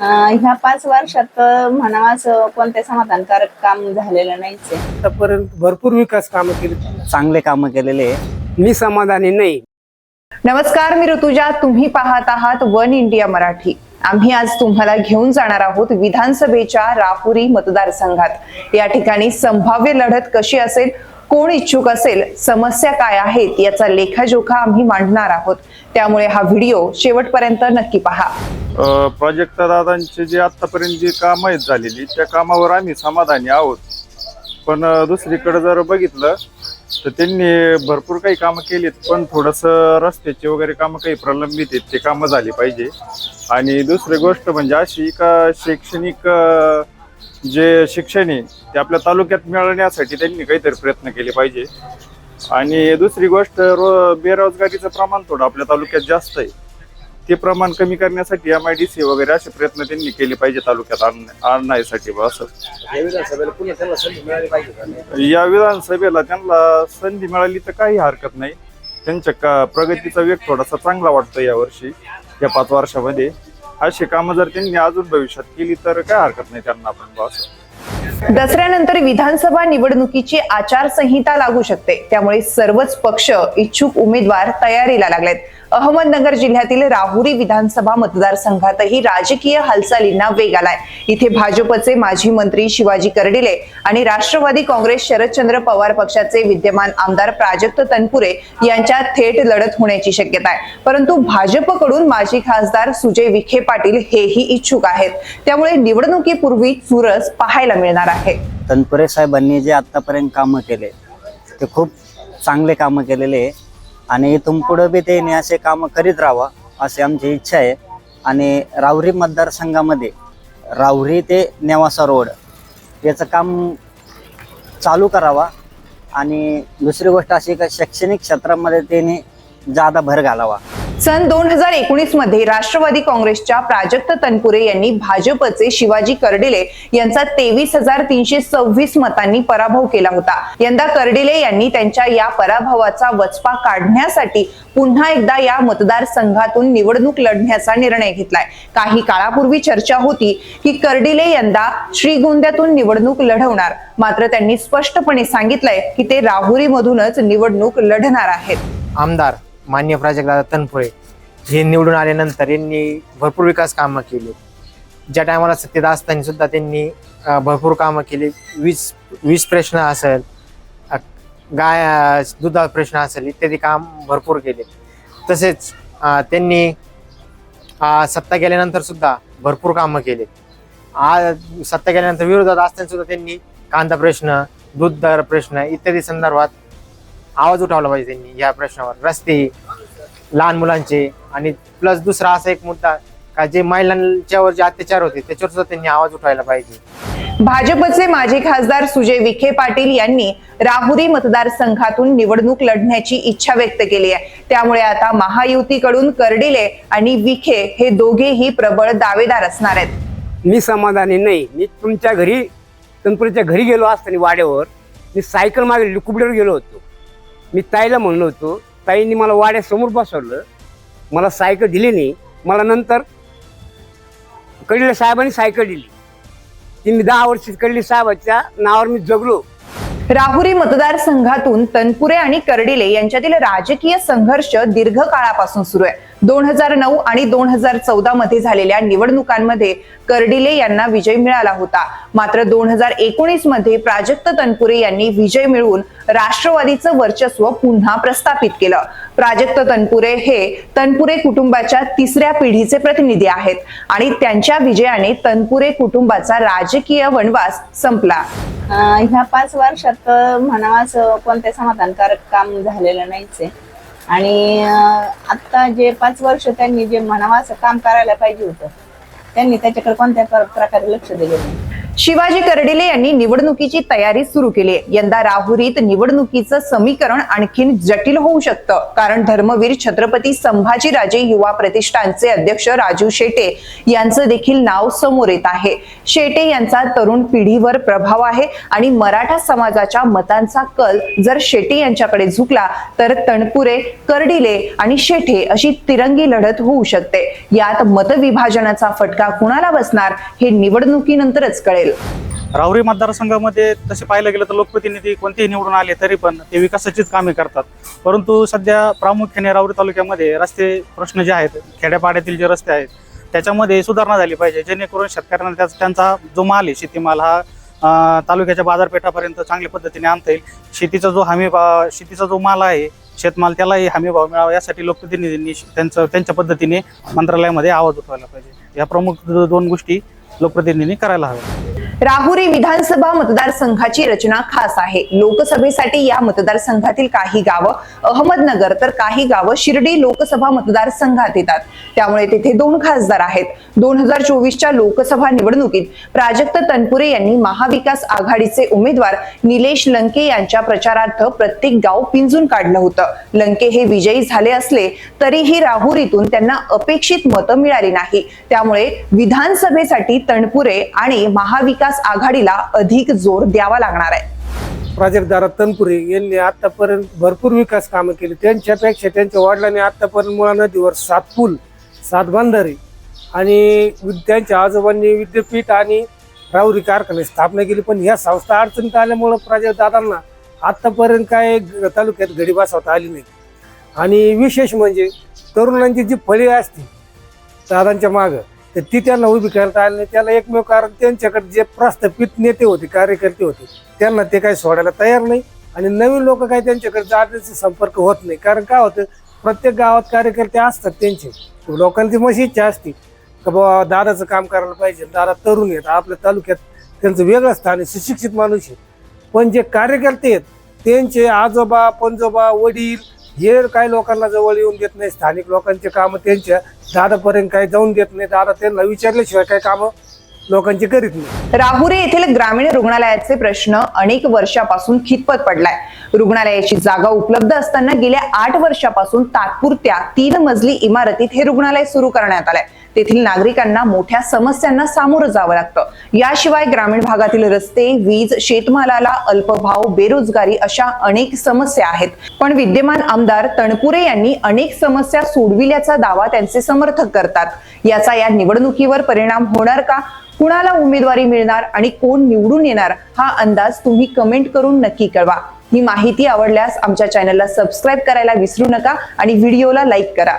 ह्या पाच वर्षात म्हणावं असं कोणते समाधानकारक काम झालेलं नाहीच आहे. आतापर्यंत भरपूर विकास कामं केली. चांगले कामं केलेले आहे. मी समाधानी नाही. नमस्कार मी ऋतुजा. तुम्ही पाहत आहात वन इंडिया मराठी. आम्ही आज तुम्हाला घेऊन जाणार आहोत विधानसभेच्या राहुरी मतदारसंघात. या ठिकाणी संभाव्य लढत कशी असेल कोण इच्छुक असेल समस्या काय आहेत याचा लेखाजोखा आम्ही मांडणार आहोत. त्यामुळे हा व्हिडिओ शेवटपर्यंत नक्की पहा. प्रोजेक्ट दादांचे जे आतापर्यंत जी काम आहेत झालेली त्या कामावर आम्ही समाधानी आहोत. पण दुसरीकडे जर बघितलं तर त्यांनी भरपूर काही कामं केलीत पण थोडंसं रस्त्याचे वगैरे कामं काही प्रलंबित आहेत ते कामं झाली पाहिजे. आणि दुसरी गोष्ट म्हणजे अशी का शैक्षणिक जे शिक्षण आहे ते आपल्या तालुक्यात मिळवण्यासाठी त्यांनी काहीतरी प्रयत्न केले पाहिजे. आणि दुसरी गोष्ट रो बेरोजगारीचं प्रमाण थोडं आपल्या तालुक्यात जास्त आहे. ते प्रमाण कमी करण्यासाठी एम आय डी सी वगैरे असे प्रयत्न त्यांनी केले पाहिजे तालुक्यात आण- आणण्यासाठी बा असं. या विधानसभेला त्यांना संधी मिळाली तर काही हरकत नाही. त्यांच्या का प्रगतीचा वेग थोडासा चांगला वाटतो यावर्षी या पाच वर्षामध्ये. अशी कामं जर त्यांनी अजून भविष्यात केली तर काय हरकत नाही त्यांना आपण बा दसऱ्यानंतर विधानसभा निवडणुकीची आचारसंहिता लागू शकते. त्यामुळे सर्वच पक्ष इच्छुक उमेदवार तयारीला लागलेत. अहमदनगर जिल्ह्यातील राहुरी विधानसभा मतदारसंघातही राजकीय हालचालींना वेग आलाय. इथे भाजपचे माजी मंत्री शिवाजी कर्डिले आणि राष्ट्रवादी काँग्रेस शरदचंद्र पवार पक्षाचे विद्यमान आमदार प्राजक्त तनपुरे यांच्यात थेट लढत होण्याची शक्यता आहे. परंतु भाजपकडून माजी खासदार सुजय विखे पाटील हेही इच्छुक आहेत. त्यामुळे निवडणुकीपूर्वी चुरस पाहायला मिळणार आहे. तनपुरे साहेबांनी जे आतापर्यंत कामं केले ते खूप चांगले कामं केलेले आहे. आणि इथून पुढं बी त्यांनी असे कामं करीत राहावं अशी आमची इच्छा आहे. आणि राहुरी मतदारसंघामध्ये राहुरी ते नेवासा रोड याचं काम चालू करावा. आणि दुसरी गोष्ट अशी का शैक्षणिक क्षेत्रामध्ये त्यांनी जादा भर घालावा. सन दोन हजार एकोणीसमध्ये राष्ट्रवादी काँग्रेसच्या प्राजक्त तनपुरे यांनी भाजपचे शिवाजी कर्डिले यांचा तेवीस हजार तीनशे सव्वीस मतांनी पराभव केला होता. यंदा कर्डिले यांनी त्यांच्या या पराभवाचा वचपा काढण्यासाठी पुन्हा एकदा या मतदारसंघातून निवडणूक लढण्याचा निर्णय घेतलाय. काही काळापूर्वी चर्चा होती की कर्डिले यंदा श्रीगोंद्यातून निवडणूक लढवणार. मात्र त्यांनी स्पष्टपणे सांगितलंय की ते राहुरीमधूनच निवडणूक लढणार आहेत. आमदार मान्य प्राजक्तदादा तनपुरे हे निवडून आल्यानंतर यांनी भरपूर विकास कामं केली. ज्या टायमाला सत्तेत असताना सुद्धा त्यांनी भरपूर कामं केली. वीज वीज प्रश्न असेल गाय अं, दुधा प्रश्न असेल इत्यादी काम भरपूर केले. तसेच त्यांनी सत्ता गेल्यानंतर सुद्धा भरपूर कामं केले. आज सत्ता गेल्यानंतर विरोधात असताना सुद्धा त्यांनी कांदा प्रश्न दूध दर प्रश्न इत्यादी संदर्भात आवाज उठवला पाहिजे त्यांनी या प्रश्नावर. रस्ते लहान मुलांचे आणि प्लस दुसरा असा एक मुद्दा का जे महिलांच्यावर जे अत्याचार होते त्याच्यावर सुद्धा त्यांनी आवाज उठवायला पाहिजे. भाजपचे माजी खासदार सुजय विखे पाटील यांनी राहुरी मतदारसंघातून निवडणूक लढण्याची इच्छा व्यक्त केली आहे. त्यामुळे आता महायुतीकडून कर्डिले आणि विखे हे दोघेही प्रबळ दावेदार असणार आहेत. मी समाधानी नाही. मी तुमच्या घरी तनपुरीच्या घरी गेलो असताना वाड्यावर मी सायकल मागे लुकुबडीवर गेलो होतो. मी ताईला म्हणलो होतो ताईंनी मला वाड्यासमोर बसवलं मला सायकल दिली नाही मला नंतर कडीला साहेबांनी सायकल दिली. ती मी दहा वर्षी कडली साहेबाच्या नावावर मी जगलो. राहुरी मतदारसंघातून तनपुरे आणि कर्डिले यांच्यातील राजकीय संघर्ष दीर्घ काळापासून सुरू आहे. दोन हजार नऊ आणि दोन हजार चौदा मध्ये झालेल्या निवडणुकांमध्ये कर्डिले यांना विजय मिळाला होता. मात्र दोन हजार एकोणीसमध्ये प्राजक्त तनपुरे यांनी विजय मिळवून राष्ट्रवादीचं वर्चस्व पुन्हा प्रस्थापित केलं. प्राजक्त तनपुरे हे तनपुरे कुटुंबाच्या तिसऱ्या पिढीचे प्रतिनिधी आहेत आणि त्यांच्या विजयाने तनपुरे कुटुंबाचा राजकीय वनवास संपला. ह्या पाच वर्षात अं, असं कोणते समाधानकारक काम झालेलं नाहीच आहे. आणि आत्ता जे पाच वर्ष त्यांनी जे म्हणावं असं काम करायला पाहिजे होतं त्यांनी त्याच्याकडे कोणत्या प्रकारे लक्ष दिले नाही. शिवाजी कर्डिले यांनी निवडणुकीची तयारी सुरू केली. आहे यंदा राहुरीत निवडणुकीचं समीकरण आणखीन जटिल होऊ शकतं. कारण धर्मवीर छत्रपती संभाजीराजे युवा प्रतिष्ठानचे अध्यक्ष राजू शेटे यांचं देखील नाव समोर येत आहे. शेटे यांचा तरुण पिढीवर प्रभाव आहे आणि मराठा समाजाच्या मतांचा कल जर शेटे यांच्याकडे झुकला तर तणपुरे कर्डिले आणि शेठे अशी तिरंगी लढत होऊ शकते. यात मतविभाजनाचा फटका कुणाला बसणार हे निवडणुकीनंतरच कळेल. राहुरी मतदारसंघामध्ये तसे पाहायला गेलं तर लोकप्रतिनिधी कोणतेही निवडून आले तरी पण ते विकासाचीच कामे करतात. परंतु सध्या प्रामुख्याने राहुरी तालुक्यामध्ये रस्ते प्रश्न जे आहेत खेड्यापाड्यातील जे रस्ते आहेत त्याच्यामध्ये सुधारणा झाली पाहिजे. जेणेकरून शेतकऱ्यांना त्याचा त्यांचा जो माल आहे शेतीमाल हा तालुक्याच्या बाजारपेठापर्यंत चांगल्या पद्धतीने आणता येईल. शेतीचा जो हमी भाव शेतीचा जो माल आहे शेतमाल त्यालाही हमी भाव मिळावा यासाठी लोकप्रतिनिधींनी त्यांचं त्यांच्या पद्धतीने मंत्रालयामध्ये आवाज उठवायला पाहिजे. या प्रमुख दोन गोष्टी लोकप्रतिनिधींनी करायला हवं. राहुरी विधानसभा मतदारसंघाची रचना खास आहे. लोकसभेसाठी या मतदारसंघातील काही गावं अहमदनगर तर काही गावं शिर्डी लोकसभा मतदारसंघात येतात. त्यामुळे तेथे दोन खासदार आहेत. दोन हजार चोवीसच्या लोकसभा निवडणुकीत प्राजक्त तनपुरे यांनी महाविकास आघाडीचे उमेदवार निलेश लंके यांच्या प्रचारार्थ प्रत्येक गाव पिंजून काढलं होतं. लंके हे विजयी झाले असले तरीही राहुरीतून त्यांना अपेक्षित मतं मिळाली नाही. त्यामुळे विधानसभेसाठी तणपुरे आणि महाविकास आघाडीला अधिक जोर द्यावा लागणार आहे. प्राजक्तदारा तनपुरे यांनी आतापर्यंत भरपूर विकास कामं केली. त्यांच्यापेक्षा त्यांच्या वडिलांनी आतापर्यंत मुळा नदीवर सात पूल सात बांधारे आणि त्यांच्या आजोबांनी विद्यापीठ आणि राहुरी कारखाने स्थापना केली. पण ह्या संस्था अडचणीत आल्यामुळं प्राजक्तदादांना आत्तापर्यंत काय ग- तालुक्यात घडी बसवता आली नाही. आणि विशेष म्हणजे तरुणांची जी फळी असते दादांच्या मागं तर ती त्यांना उभी करता आली नाही. त्याला एकमेव कारण त्यांच्याकडे जे प्रस्थापित नेते होते कार्यकर्ते होते त्यांना ते काही सोडायला तयार नाही. आणि नवीन लोक काही त्यांच्याकडे जाण्याचा संपर्क होत नाही. कारण काय होतं प्रत्येक गावात कार्यकर्ते असतात त्यांचे. लोकांची मशी इच्छा असते का बाबा दादाचं काम करायला पाहिजे दादा तरुण आहेत आपल्या तालुक्यात त्यांचं वेगळं स्थान आहे सुशिक्षित माणूस आहे. पण जे कार्यकर्ते आहेत त्यांचे आजोबा पंजोबा वडील हे काही लोकांना जवळ येऊन देत नाही. स्थानिक लोकांचे कामं त्यांच्या दादापर्यंत काही जाऊन देत नाही. दादा त्यांना विचारल्याशिवाय काही कामं लोकांची करीत नाही. राहुरी येथील ग्रामीण रुग्णालयाचे प्रश्न अनेक वर्षापासून खितपत पडलाय. रुग्णालयाची जागा उपलब्ध असताना गेल्या आठ वर्षापासून तात्पुरत्या तीन मजली इमारतीत हे रुग्णालय सुरू करण्यात आलंय. तेथील नागरिकांना मोठ्या समस्यांना सामोरं जावं लागतं. याशिवाय ग्रामीण भागातील रस्ते वीज शेतमालाला अल्पभाव बेरोजगारी अशा अनेक समस्या आहेत. पण विद्यमान आमदार तणपुरे यांनी अनेक समस्या सोडविल्याचा दावा त्यांचे समर्थक करतात. याचा या निवडणुकीवर परिणाम होणार का? कुणाला उमेदवारी मिळणार आणि कोण निवडून येणार हा अंदाज तुम्ही कमेंट करून नक्की कळवा. ही माहिती आवडल्यास आमच्या चॅनलला सबस्क्राईब करायला विसरू नका आणि व्हिडिओला लाईक करा.